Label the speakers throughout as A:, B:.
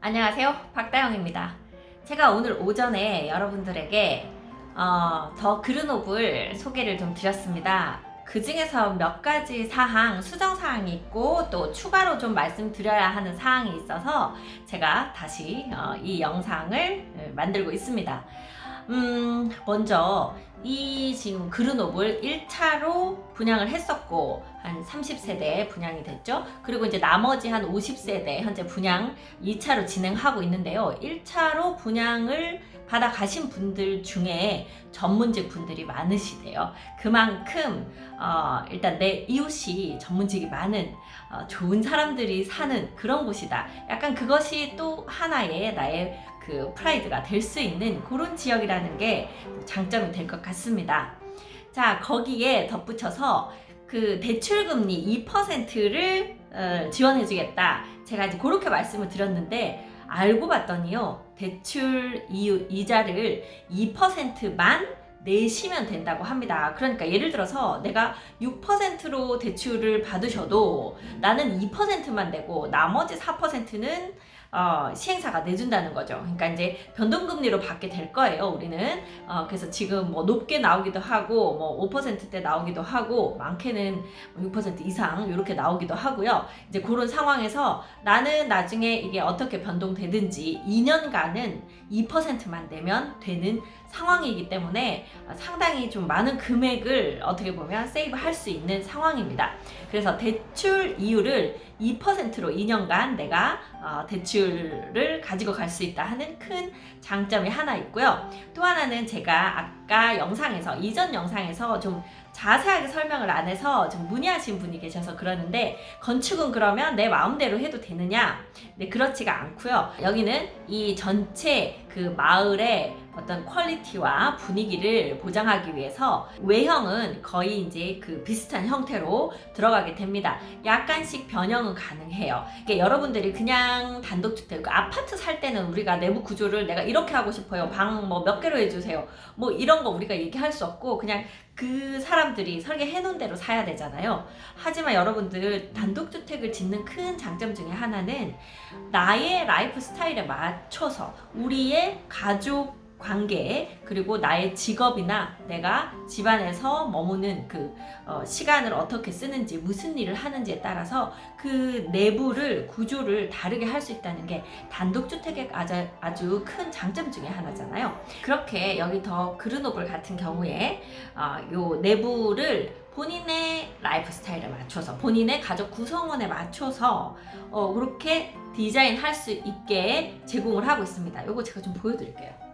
A: 안녕하세요. 박다영입니다. 제가 오늘 오전에 여러분들에게 어, 더 그르노블 소개를 좀 드렸습니다. 그 중에서 몇 가지 사항, 수정 사항이 있고 또 추가로 좀 말씀드려야 하는 사항이 있어서 제가 다시 어, 이 영상을 만들고 있습니다. 음, 먼저 이 지금 그르노블 1차로 분양을 했었고 한 30세대 분양이 됐죠. 그리고 이제 나머지 한 50세대 현재 분양 2차로 진행하고 있는데요. 1차로 분양을 받아 가신 분들 중에 전문직 분들이 많으시대요. 그만큼 어, 일단 내 이웃이 전문직이 많은 어, 좋은 사람들이 사는 그런 곳이다. 약간 그것이 또 하나의 나의 그 프라이드가 될 수 있는 그런 지역이라는 게 장점이 될 것 같습니다. 자, 거기에 덧붙여서 그 대출금리 2%를 어, 지원해주겠다. 제가 이제 그렇게 말씀을 드렸는데 알고 봤더니요 대출 이유, 이자를 2%만 내시면 된다고 합니다. 그러니까 예를 들어서 내가 6%로 대출을 받으셔도 나는 2%만 내고 나머지 4%는 어, 시행사가 내준다는 거죠. 그러니까 이제 변동금리로 받게 될 거예요, 우리는. 어, 그래서 지금 뭐 높게 나오기도 하고, 뭐 5%대 나오기도 하고, 많게는 6% 이상 이렇게 나오기도 하고요. 이제 그런 상황에서 나는 나중에 이게 어떻게 변동되든지 2년간은 2%만 내면 되는 상황이기 때문에 상당히 좀 많은 금액을 어떻게 보면 세이브 할 수 있는 상황입니다. 그래서 대출 이율을 2%로 2년간 내가 어, 대출 을 가지고 갈 수 있다 하는 큰 장점이 하나 있고요. 또 하나는 제가 아까 영상에서 이전 영상에서 좀 자세하게 설명을 안 해서 좀 문의하신 분이 계셔서 그러는데 건축은 그러면 내 마음대로 해도 되느냐? 네, 그렇지가 않고요. 여기는 이 전체 그 마을의 어떤 퀄리티와 분위기를 보장하기 위해서 외형은 거의 이제 그 비슷한 형태로 들어가게 됩니다. 약간씩 변형은 가능해요. 그러니까 여러분들이 그냥 단독주택, 그 아파트 살 때는 우리가 내부 구조를 내가 이렇게 하고 싶어요. 방 뭐 몇 개로 해주세요. 뭐 이런 거 우리가 얘기할 수 없고 그냥 그 사람들이 설계해 놓은 대로 사야 되잖아요. 하지만 여러분들 단독주택을 짓는 큰 장점 중에 하나는 나의 라이프 스타일에 맞춰서 우리의 가족 관계 그리고 나의 직업이나 내가 집안에서 머무는 그 어, 시간을 어떻게 쓰는지 무슨 일을 하는지에 따라서 그 내부를 구조를 다르게 할 수 있다는 게 단독주택의 아주, 아주 큰 장점 중에 하나잖아요. 그렇게 여기 더 그르노블 같은 경우에 어, 요 내부를 본인의 라이프 스타일에 맞춰서 본인의 가족 구성원에 맞춰서 어, 그렇게 디자인할 수 있게 제공을 하고 있습니다. 요거 제가 좀 보여드릴게요.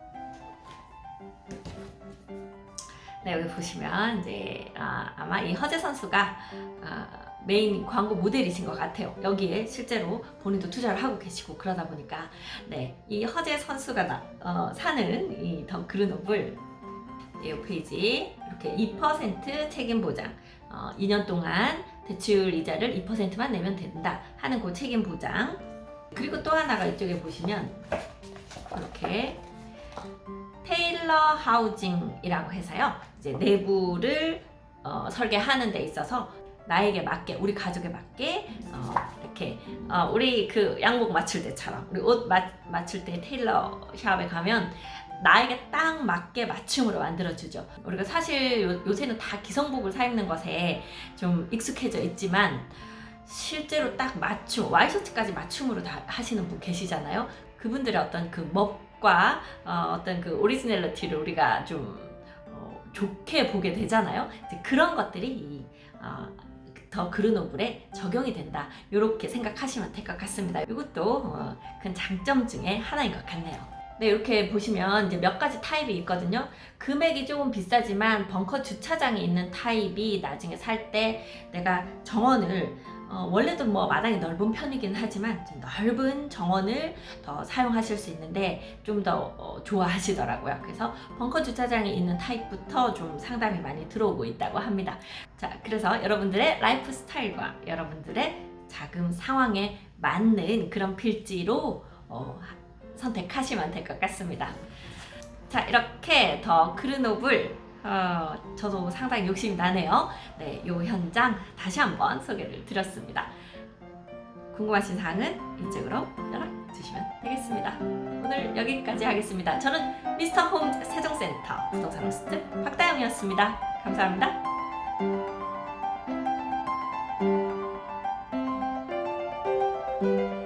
A: 네, 여기 보시면 이제 아, 마이 허재 선수가 아, 메인 광고 모델이신 것 같아요. 여기에 실제로 본인도 투자를 하고 계시고 그러다 보니까 네, 이 허재 선수가 나, 어, 사는 이 더 그르노블 이 페이지 이렇게 2% 책임 보장 어, 2년 동안 대출 이자를 2%만 내면 된다 하는 그 책임 보장 그리고 또 하나가 이쪽에 보시면 이렇게 테일러 하우징이라고 해서요. 이제 내부를 어, 설계하는 데 있어서 나에게 맞게 우리 가족에 맞게 어, 이렇게 어, 우리 그 양복 맞출 때처럼 우리 옷 맞, 맞출 때 테일러 샵에 가면 나에게 딱 맞게 맞춤으로 만들어주죠. 우리가 사실 요, 요새는 다 기성복을 사 입는 것에 좀 익숙해져 있지만 실제로 딱 맞춤 와이셔츠까지 맞춤으로 다 하시는 분 계시잖아요. 그분들의 어떤 그 멋과 어, 어떤 그 오리지널리티를 우리가 좀 어, 좋게 보게 되잖아요. 그런 것들이 이, 어, 더 그르노블에 적용이 된다. 이렇게 생각하시면 될 것 같습니다. 이것도 어, 큰 장점 중에 하나인 것 같네요. 네, 이렇게 보시면 이제 몇 가지 타입이 있거든요. 금액이 조금 비싸지만 벙커 주차장이 있는 타입이 나중에 살 때 내가 정원을 어, 원래도 뭐 마당이 넓은 편이긴 하지만 좀 넓은 정원을 더 사용하실 수 있는데 좀더 어, 좋아하시더라고요. 그래서 벙커 주차장이 있는 타입부터 좀 상담이 많이 들어오고 있다고 합니다. 자, 그래서 여러분들의 라이프 스타일과 여러분들의 자금 상황에 맞는 그런 필지로 어, 선택하시면 될 것 같습니다. 자, 이렇게 더 그르노블 어, 저도 상당히 욕심이 나네요. 네, 요 현장 다시 한번 소개를 드렸습니다. 궁금하신 사항은 이쪽으로 연락 주시면 되겠습니다. 오늘 여기까지 하겠습니다. 저는 미스터 홈 세종센터 부동산 호스트 박다영이었습니다. 감사합니다. thank you